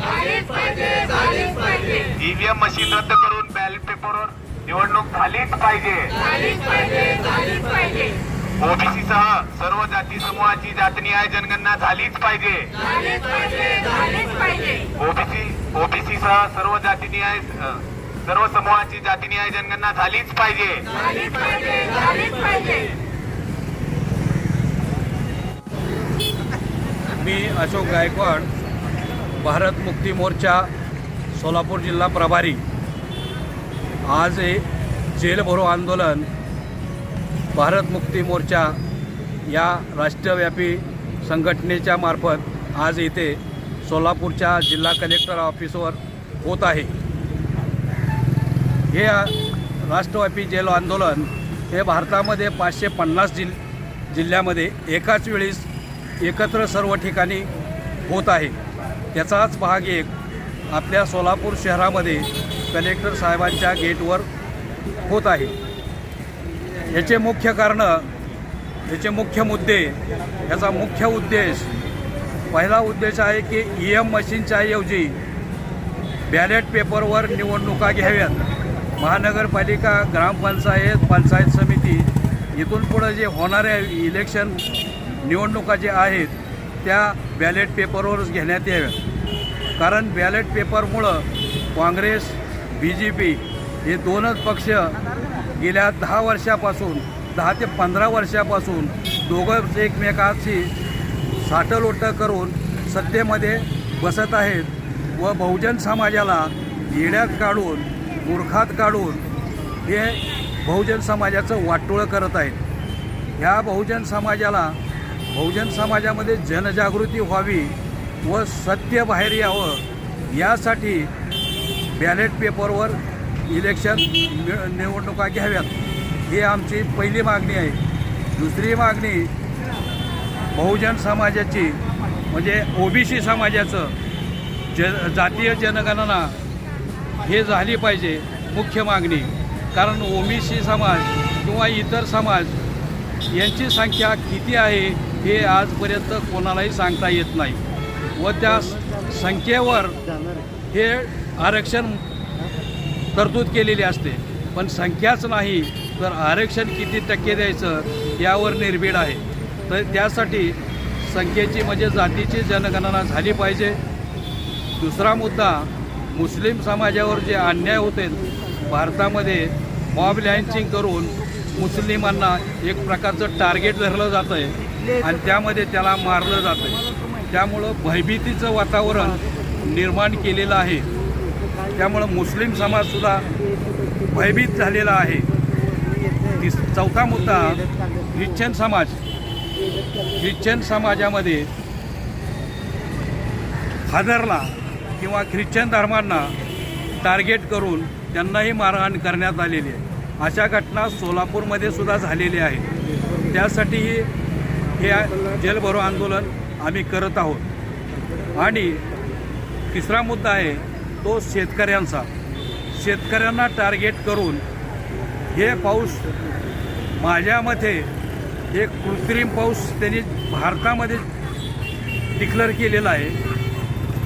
झालीच पाहिजे. EVM machine रद्द करून बॅलेट पेपरवर निवडणूक झालीच पाहिजे. ओबीसी सह सर्व जाती समूहाची जातनिहाय जनगणना झालीच पाहिजे. ओबीसी ओबीसी सह सर्व जातीनिहाय अ, सर्व समूहाची जातीनिहाय जनगणना झालीच पाहिजे. मी अशोक गायकवाड भारत मुक्ती मोर्चा सोलापूर जिल्हा प्रभारी. आज हे जेल भरो आंदोलन भारत मुक्ती मोर्चा या राष्ट्रव्यापी संघटनेच्या मार्फत आज इथे सोलापूरच्या जिल्हा कलेक्टर ऑफिसवर होत आहे. हे राष्ट्रव्यापी जेल आंदोलन हे भारतामध्ये पाचशे पन्नास जिल जिल्ह्यामध्ये एकाच वेळीस एकत्र सर्व ठिकाणी होत आहे. त्याचाच भाग एक आपल्या सोलापूर शहरामध्ये कलेक्टर साहेबांच्या गेटवर होत आहे. याचे मुख्य कारणं याचे मुख्य मुद्दे याचा मुख्य उद्देश पहिला उद्देश आहे की ई एम मशीनच्या ऐवजी बॅलेट पेपरवर निवडणुका घ्याव्यात. महानगरपालिका ग्रामपंचायत पंचायत समिती इथून पुढं जे होणाऱ्या इलेक्शन निवडणुका जे आहेत त्या बॅलेट पेपरवरच घेण्यात याव्यात. कारण ballot पेपरमुळं Congress B J P हे दोनच पक्ष गेल्या दहा वर्षापासून दहा ते पंधरा वर्षापासून दोघं एकमेकाशी साठलोटं करून सत्तेमध्ये बसत आहेत व बहुजन समाजाला येड्यात काढून मूर्खात काढून हे बहुजन समाजाचं वाटोळं करत आहेत. ह्या बहुजन समाजाला बहुजन समाजामध्ये जनजागृती व्हावी व सत्य बाहेर यावं यासाठी बॅलेट पेपरवर इलेक्शन नि- निवडणुका घ्याव्यात. ही आमची पहिली मागणी आहे. दुसरी मागणी बहुजन समाजाची म्हणजे ओबीसी समाजाचं ज जातीय जनगणना हे झाली पाहिजे मुख्य मागणी. कारण ओबीसी समाज किंवा इतर समाज यांची संख्या किती आहे? हे आजपर्यंत कोणालाही सांगता येत नाही. व त्या संख्येवर हे आरक्षण तरतूद केलेली असते. पण संख्याच नाही तर आरक्षण किती टक्के द्यायचं यावर निर्भीड आहे. तर त्यासाठी संख्येची म्हणजे जातीची जनगणना झाली पाहिजे. दुसरा मुद्दा मुस्लिम समाजावर जे अन्याय होते भारतामध्ये मॉब लँचिंग करून मुस्लिमांना एक प्रकारचं टार्गेट धरलं जातं आहे आणि त्यामध्ये त्याला मारलं जातं त्यामुळं भयभीतीचं वातावरण निर्माण केलेलं आहे. त्यामुळं मुस्लिम समाजसुद्धा भयभीत झालेला आहे. तिस चौथा मुद्दा ख्रिश्चन समाज. ख्रिश्चन समाजामध्ये फादरला किंवा ख्रिश्चन धर्मांना टार्गेट करून त्यांनाही मारहाण करण्यात आलेली आहे. अशा घटना सोलापूरमध्ये सुद्धा झालेल्या आहेत. त्यासाठीही हे जलभरो आंदोलन आम्ही करत आहोत. आणि तिसरा मुद्दा आहे तो शेतकऱ्यांचा. शेतकऱ्यांना टार्गेट करून हे पाऊस माझ्या मते हे कृत्रिम पाऊस त्यांनी भारतामध्ये डिक्लेअर केलेला आहे.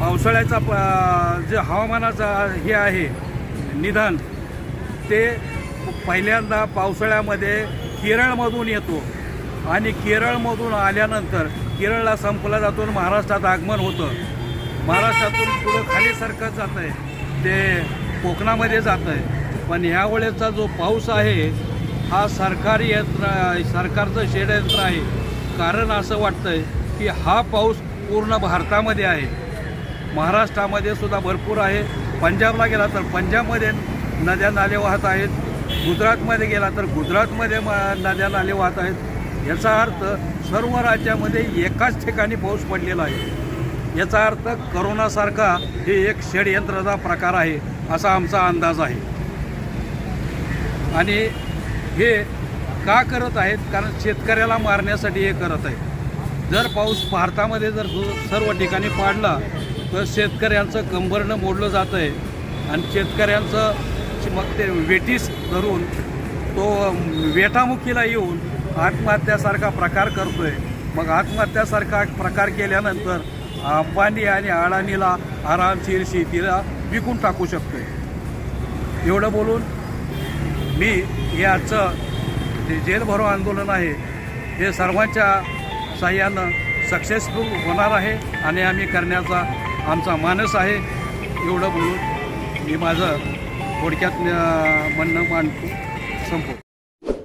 पावसाळ्याचा प जे हवामानाचा हे आहे निदान ते पहिल्यांदा पावसाळ्यामध्ये केरळमधून येतो. आणि केरळमधून आल्यानंतर केरळला संपला जातो आणि महाराष्ट्रात आगमन होतं. महाराष्ट्रातून पुढं खाली सरकत जातं आहे ते कोकणामध्ये जातं आहे पण ह्यावेळेचा जो पाऊस आहे हा सरकारी यंत्र सरकारचं षडयंत्र आहे. कारण असं वाटतं आहे की हा पाऊस पूर्ण भारतामध्ये आहे. महाराष्ट्रामध्ये सुद्धा भरपूर आहे. पंजाबला गेला तर पंजाबमध्ये नद्या नाले वाहत आहेत. गुजरातमध्ये गेला तर गुजरातमध्ये म नद्या नाले वाहत आहेत. याचा अर्थ सर्व राज्यामध्ये एकाच ठिकाणी पाऊस पडलेला आहे. याचा अर्थ करोनासारखा हे एक षडयंत्राचा प्रकार आहे असा आमचा अंदाज आहे. आणि हे का करत आहेत? कारण शेतकऱ्याला मारण्यासाठी हे करत आहेत. जर पाऊस भारतामध्ये जर दु- सर्व ठिकाणी पाडला तर शेतकऱ्यांचं कंबरणं मोडलं जातं आहे आणि शेतकऱ्यांचं मग ते वेटीस धरून तो वेटामुखीला येऊन आत्महत्यासारखा प्रकार करतो आहे मग आत्महत्यासारखा प्रकार केल्यानंतर अंबानी आणि अडाणीला आरामशीर शेतीला विकून टाकू शकतो एवढं बोलून मी हे आजचं जे जेल भरो आंदोलन आहे हे सर्वांच्या साह्यानं सक्सेसफुल होणार आहे आणि आम्ही करण्याचा आमचा मानस आहे. एवढं बोलून मी माझं थोडक्यात म्हणणं मांडतो. संपवतो.